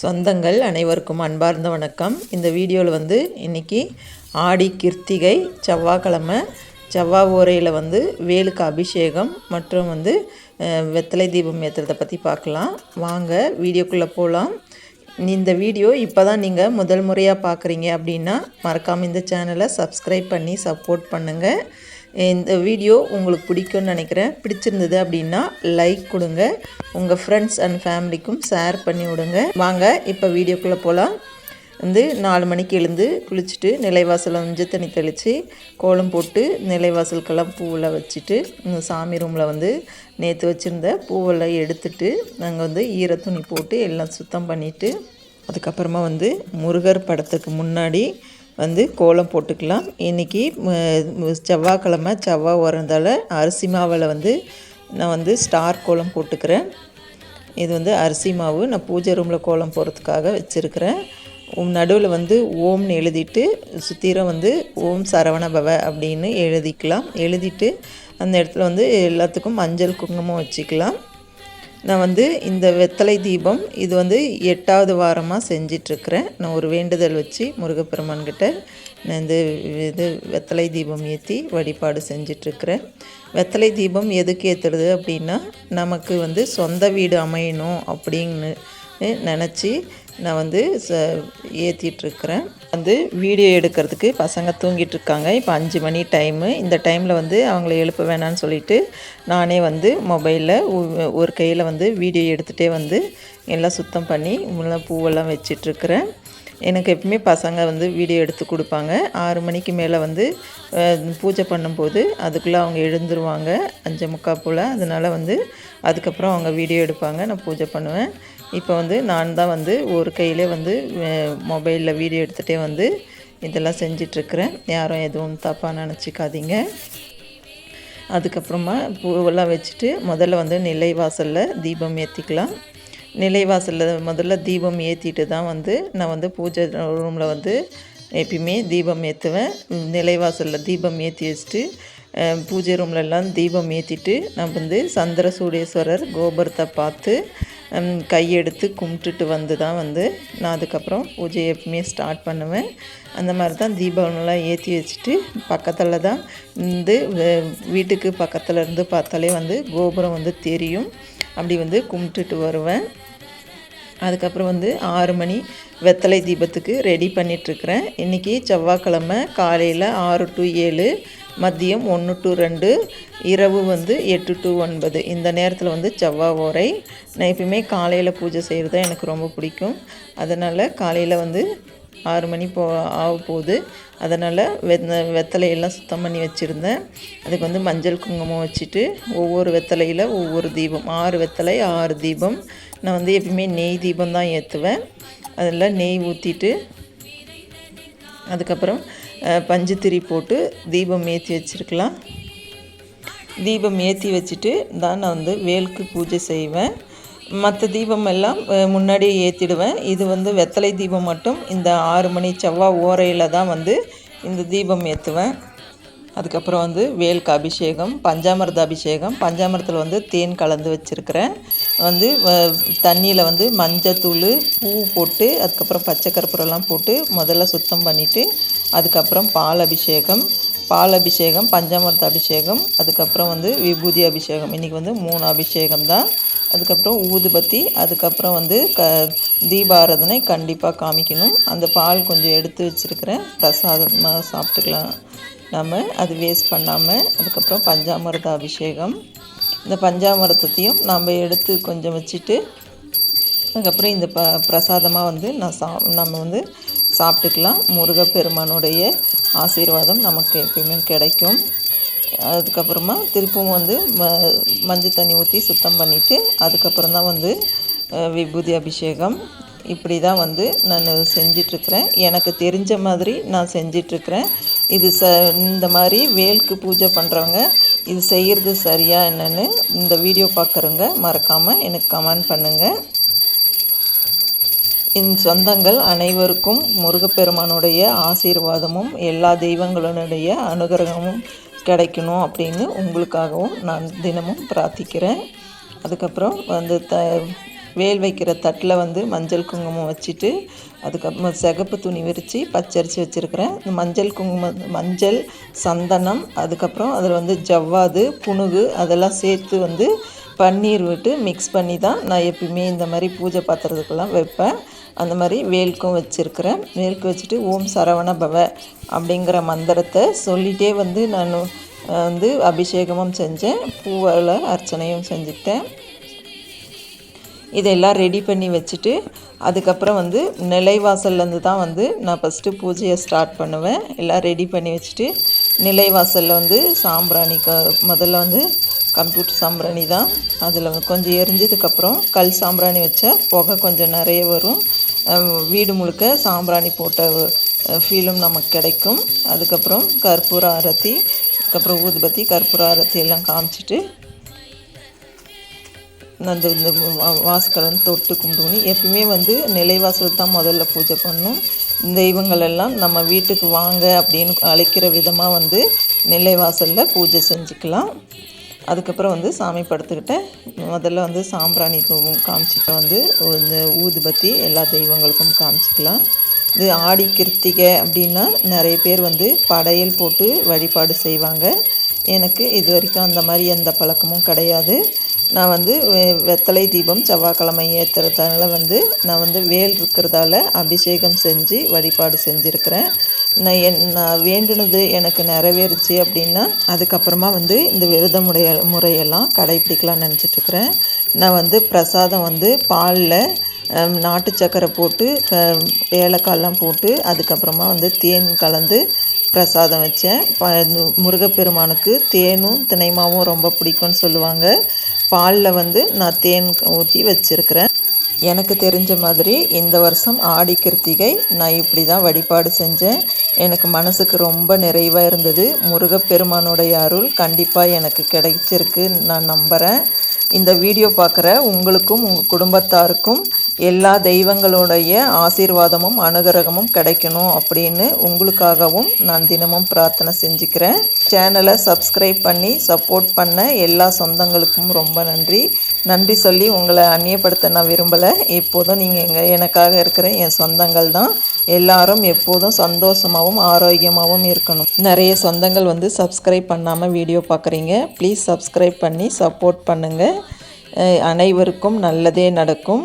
சொந்தங்கள் அனைவருக்கும் அன்பார்ந்த வணக்கம். இந்த வீடியோவில் வந்து இன்றைக்கி ஆடி கிருத்திகை செவ்வாய்க்கிழமை செவ்வாய் ஓரையில் வந்து வேலுக்கு அபிஷேகம் மற்றும் வந்து வெத்தலை தீபம் ஏற்றுறதை பற்றி பார்க்கலாம். வாங்க வீடியோக்குள்ளே போகலாம் இந்த வீடியோ இப்போ தான் நீங்கள் முதல் முறையாக பார்க்குறீங்க அப்படின்னா மறக்காமல் இந்த சேனலை சப்ஸ்கிரைப் பண்ணி சப்போர்ட் பண்ணுங்கள் இந்த வீடியோ உங்களுக்கு பிடிக்கும்னு நினைக்கிறேன். பிடிச்சிருந்தது அப்படின்னா லைக் கொடுங்க. உங்கள் ஃப்ரெண்ட்ஸ் அண்ட் ஃபேமிலிக்கும் ஷேர் பண்ணி விடுங்க. வாங்க இப்போ வீடியோக்குள்ளே போகலாம் வந்து நாலு மணிக்கு எழுந்து குளிச்சுட்டு நிலைவாசலில் மஞ்சள் தண்ணி தெளித்து கோலம் போட்டு நிலைவாசலுக்கெல்லாம் பூவெல்லாம் வச்சுட்டு இந்த சாமி ரூமில் வந்து நேற்று வச்சுருந்த பூவெல்லாம் எடுத்துட்டு நாங்கள் வந்து ஈர துணி போட்டு எல்லாம் சுத்தம் பண்ணிவிட்டு அதுக்கப்புறமா வந்து முருகர் படத்துக்கு முன்னாடி வந்து கோலம் போட்டுக்கலாம். இன்றைக்கி செவ்வாய்க்கிழமை செவ்வாய் வரதால் அரிசி மாவில் வந்து நான் வந்து ஸ்டார் கோலம் போட்டுக்கிறேன். இது வந்து அரிசி மாவு. நான் பூஜை ரூமில் கோலம் போடுறதுக்காக வச்சுருக்கிறேன். நடுவில் வந்து ஓம்னு எழுதிட்டு சுத்திரம் வந்து ஓம் சரவண பவ அப்படின்னு எழுதிக்கலாம். எழுதிட்டு அந்த இடத்துல வந்து எல்லாத்துக்கும் மஞ்சள் குங்குமம் வச்சுக்கலாம். நான் வந்து இந்த வெத்தலை தீபம் இது வந்து எட்டாவது வாரமாக செஞ்சிட்ருக்கிறேன். நான் ஒரு வேண்டுதல் வச்சு முருகப்பெருமான்கிட்ட நான் இந்த இது வெத்தலை தீபம் ஏற்றி வழிபாடு செஞ்சிட்ருக்கிறேன். வெத்தலை தீபம் எதுக்கு ஏற்றுறது அப்படின்னா நமக்கு வந்து சொந்த வீடு அமையணும் அப்படின்னு நினச்சி நான் வந்து ச ஏற்றிட்டுருக்கிறேன் வந்து வீடியோ எடுக்கிறதுக்கு பசங்க தூங்கிட்டு இருக்காங்க இப்போ அஞ்சு மணி டைமு இந்த டைமில் வந்து அவங்கள எழுப்ப வேணாம்னு சொல்லிட்டு நானே வந்து மொபைலில் ஒரு கையில் வந்து வீடியோ எடுத்துகிட்டே வந்து எல்லாம் சுத்தம் பண்ணி முள்ள பூவெல்லாம் வச்சிட்ருக்கிறேன் எனக்கு எப்பவுமே பசங்க வந்து வீடியோ எடுத்து கொடுப்பாங்க. ஆறு மணிக்கு மேலே வந்து பூஜை பண்ணும்போது அதுக்குள்ளே அவங்க எழுந்துருவாங்க. அஞ்சு முக்கால் போல். அதனால் வந்து அதுக்கப்புறம் அவங்க வீடியோ எடுப்பாங்க. நான் பூஜை பண்ணுவேன். இப்போ வந்து நான் தான் வந்து ஒரு கையிலே வந்து மொபைலில் வீடியோ எடுத்துகிட்டே வந்து இதெல்லாம் செஞ்சிட்ருக்குறேன். யாரும் எதுவும் தப்பாக நினச்சிக்காதீங்க. அதுக்கப்புறமா பூவெல்லாம் வச்சுட்டு முதல்ல வந்து நிலை வாசலில் தீபம் ஏற்றிக்கலாம் நிலைவாசலில் முதல்ல தீபம் ஏற்றிட்டு தான் வந்து நான் வந்து பூஜை ரூமில் வந்து எப்பயுமே தீபம் ஏற்றுவேன் நிலைவாசலில் தீபம் ஏற்றி வச்சுட்டு பூஜை ரூம்ல எல்லாம் தீபம் ஏற்றிட்டு நான் வந்து சந்திர சூடேஸ்வரர் கோபுரத்தை பார்த்து கையெடுத்து கும்பிட்டுட்டு வந்து தான் வந்து நான் அதுக்கப்புறம் பூஜையை எப்பவுமே ஸ்டார்ட் பண்ணுவேன். அந்த மாதிரி தான் தீபம்லாம் ஏற்றி வச்சுட்டு பக்கத்தில் தான் வந்து வீட்டுக்கு பக்கத்தில் இருந்து பார்த்தாலே வந்து கோபுரம் வந்து தெரியும். அப்படி வந்து கும்பிட்டுட்டு வருவேன். அதுக்கப்புறம் வந்து ஆறு மணி வெத்தலை தீபத்துக்கு ரெடி பண்ணிகிட்ருக்குறேன் இன்றைக்கி செவ்வாய்க்கிழமை காலையில் ஆறு டு ஏழு மதியம் ஒன்று டு ரெண்டு இரவு வந்து எட்டு டு ஒன்பது. இந்த நேரத்தில் வந்து செவ்வாய் ஓரை நான் எப்பயுமே காலையில் பூஜை செய்கிறது தான் எனக்கு ரொம்ப பிடிக்கும். அதனால் காலையில் வந்து ஆறு மணி போ ஆக போகுது அதனால் வெ வெத்தலையெல்லாம் சுத்தம் பண்ணி வச்சுருந்தேன். அதுக்கு வந்து மஞ்சள் குங்குமம் வச்சுட்டு ஒவ்வொரு வெத்தலையில் ஒவ்வொரு தீபம். ஆறு வெத்தலை ஆறு தீபம். நான் வந்து எப்பயுமே நெய் தீபம் தான் ஏற்றுவேன் அதில் நெய் ஊற்றிட்டு அதுக்கப்புறம் பஞ்சுத்திரி போட்டு தீபம் ஏற்றி வச்சுருக்கலாம். தீபம் ஏற்றி வச்சுட்டு தான் நான் வந்து வேலுக்கு பூஜை செய்வேன். மற்ற தீபம் எல்லாம் முன்னாடியே ஏற்றிடுவேன் இது வந்து வெத்தலை தீபம் மட்டும். இந்த ஆறு மணி செவ்வாய் ஓரையில் தான் வந்து இந்த தீபம் ஏற்றுவேன் அதுக்கப்புறம் வந்து வேல்க்கு அபிஷேகம் பஞ்சாமிர்த அபிஷேகம். பஞ்சாமிரத்தில் வந்து தேன் கலந்து வச்சுருக்கிறேன். வந்து தண்ணியில் வந்து மஞ்சத்தூள் பூ போட்டு அதுக்கப்புறம் பச்சை கற்பூரம்லாம் போட்டு முதல்ல சுத்தம் பண்ணிவிட்டு அதுக்கப்புறம் பால் அபிஷேகம். பால் அபிஷேகம் பஞ்சாமிரத அபிஷேகம் அதுக்கப்புறம் வந்து விபூதி அபிஷேகம். இன்றைக்கி வந்து மூணு அபிஷேகம் தான். அதுக்கப்புறம் ஊதுபத்தி அதுக்கப்புறம் வந்து க தீபாராதனை கண்டிப்பாக காமிக்கணும். அந்த பால் கொஞ்சம் எடுத்து வச்சுருக்கிறேன். பிரசாதமாக சாப்பிட்டுக்கலாம். நம்ம அது வேஸ்ட் பண்ணாமல் அதுக்கப்புறம் பஞ்சாமிர்த அபிஷேகம். இந்த பஞ்சாமிர்தத்தையும் நம்ம எடுத்து கொஞ்சம் வச்சுட்டு அதுக்கப்புறம் இந்த ப பிரசாதமாக வந்து நான் சா நம்ம வந்து சாப்பிட்டுக்கலாம். முருகப்பெருமானுடைய ஆசீர்வாதம் நமக்கு எப்பயுமே கிடைக்கும். அதுக்கப்புறமா திருப்பவும் வந்து ம மஞ்சள் தண்ணி ஊற்றி சுத்தம் பண்ணிவிட்டு அதுக்கப்புறம் தான் வந்து விபூதி அபிஷேகம். இப்படி தான் வந்து நான் செஞ்சிட்ருக்கிறேன். எனக்கு தெரிஞ்ச மாதிரி நான் செஞ்சிட்ருக்கிறேன். இது ச இந்த மாதிரி வேலுக்கு பூஜை பண்ணுறவங்க இது செய்கிறது சரியா என்னன்னு இந்த வீடியோ பார்க்குறவங்க மறக்காமல் எனக்கு கமெண்ட் பண்ணுங்கள் என் சொந்தங்கள் அனைவருக்கும் முருகப்பெருமானுடைய ஆசீர்வாதமும் எல்லா தெய்வங்களுடைய அனுகிரகமும் கிடைக்கணும் அப்படின்னு உங்களுக்காகவும் நான் தினமும் பிரார்த்திக்கிறேன். அதுக்கப்புறம் வந்து த வேல் வைக்கிற தட்டில் வந்து மஞ்சள் குங்குமம் வச்சுட்டு அதுக்கப்புறம் சிகப்பு துணி விரித்து பச்சரிசி வச்சுருக்கிறேன். இந்த மஞ்சள் குங்குமம் மஞ்சள் சந்தனம் அதுக்கப்புறம் அதில் வந்து ஜவ்வாது புணுகு அதெல்லாம் சேர்த்து வந்து பன்னீர் விட்டு மிக்ஸ் பண்ணி தான் நான் எப்பயுமே இந்த மாதிரி பூஜை பாத்திரத்துக்கெல்லாம் வைப்பேன். அந்த மாதிரி வேலுக்கும் வச்சுருக்கிறேன். வேலுக்கு வச்சுட்டு ஓம் சரவண பவ அப்படிங்கிற மந்திரத்தை சொல்லிகிட்டே வந்து நான் வந்து அபிஷேகமும் செஞ்சேன். பூவில் அர்ச்சனையும் செஞ்சுட்டேன் இதெல்லாம் ரெடி பண்ணி வச்சுட்டு அதுக்கப்புறம் வந்து நிலைவாசல்லேருந்து தான் வந்து நான் ஃபஸ்ட்டு பூஜையை ஸ்டார்ட் பண்ணுவேன். எல்லாம் ரெடி பண்ணி வச்சுட்டு நிலைவாசலில் வந்து சாம்பிராணி முதல்ல வந்து கம்ப்யூட்டர் சாம்பிராணி தான். அதில் கொஞ்சம் எரிஞ்சதுக்கப்புறம் கல் சாம்பிராணி வச்சா புகை கொஞ்சம் நிறைய வரும். வீடு முழுக்க சாம்பிராணி போட்ட ஃபீலும் நமக்கு கிடைக்கும். அதுக்கப்புறம் கற்பூர ஆரத்தி அதுக்கப்புறம் ஊதுபத்தி கற்பூர ஆரத்தி எல்லாம் காமிச்சிட்டு அந்த இந்த வாசக்களை வந்து தொட்டு கும்பிடுவோம். எப்பயுமே வந்து நிலைவாசல் தான் முதல்ல பூஜை பண்ணும். தெய்வங்கள் எல்லாம் நம்ம வீட்டுக்கு வாங்க அப்படின்னு அழைக்கிற விதமாக வந்து நிலைவாசலில் பூஜை செஞ்சுக்கலாம். அதுக்கப்புறம் வந்து சாமி படுத்துக்கிட்ட. முதல்ல வந்து சாம்பிராணி காமிச்சிட்டு வந்து இந்த ஊதுபத்தி எல்லா தெய்வங்களுக்கும் காமிச்சிக்கலாம். இது ஆடி கிருத்திகை அப்படின்னா நிறைய பேர் வந்து படையல் போட்டு வழிபாடு செய்வாங்க. எனக்கு இது வரைக்கும் அந்த மாதிரி எந்த பழக்கமும் கிடையாது. நான் வந்து வெத்தலை தீபம் செவ்வாய்க்கிழமை ஏற்றுறதால வந்து நான் வந்து வேல் இருக்கிறதால அபிஷேகம் செஞ்சு வழிபாடு செஞ்சுருக்கிறேன். நான் என் நான் வேண்டுனது எனக்கு நிறைவேறுச்சு அப்படின்னா அதுக்கப்புறமா வந்து இந்த விரத முறைய முறையெல்லாம் கடைப்பிடிக்கலாம்னு நினச்சிட்ருக்கிறேன் நான் வந்து பிரசாதம் வந்து பாலில் நாட்டு சக்கரை போட்டு க போட்டு அதுக்கப்புறமா வந்து தேன் கலந்து பிரசாதம் வச்சேன். ப முருகப்பெருமானுக்கு தேனும் தினைமாவும் ரொம்ப பிடிக்கும்னு சொல்லுவாங்க. பாலில் வந்து நான் தேன் ஊற்றி வச்சுருக்கிறேன். எனக்கு தெரிஞ்ச மாதிரி இந்த வருஷம் ஆடி கிருத்திகை நான் இப்படி தான் வழிபாடு செஞ்சேன். எனக்கு மனசுக்கு ரொம்ப நிறைவாக இருந்தது. முருகப்பெருமானுடைய அருள் கண்டிப்பாக எனக்கு கிடைச்சிருக்கு நான் நம்புகிறேன் இந்த வீடியோ பார்க்குற உங்களுக்கும் உங்கள் குடும்பத்தாருக்கும் எல்லா தெய்வங்களுடைய ஆசீர்வாதமும் அனுகிரகமும் கிடைக்கணும் அப்படின்னு உங்களுக்காகவும் நான் தினமும் பிரார்த்தனை செஞ்சுக்கிறேன். சேனலை சப்ஸ்கிரைப் பண்ணி சப்போர்ட் பண்ண எல்லா சொந்தங்களுக்கும் ரொம்ப நன்றி. நன்றி சொல்லி உங்களை அந்நியப்படுத்த நான் விரும்பலை. எப்போதும் நீங்கள் எங்கள் எனக்காக இருக்கிற என் சொந்தங்கள் தான். எல்லாரும் எப்போதும் சந்தோஷமாகவும் ஆரோக்கியமாகவும் இருக்கணும். நிறைய சொந்தங்கள் வந்து சப்ஸ்கிரைப் பண்ணாமல் வீடியோ பார்க்குறீங்க. ப்ளீஸ் சப்ஸ்கிரைப் பண்ணி சப்போர்ட் பண்ணுங்கள் அனைவருக்கும் நல்லதே நடக்கும்.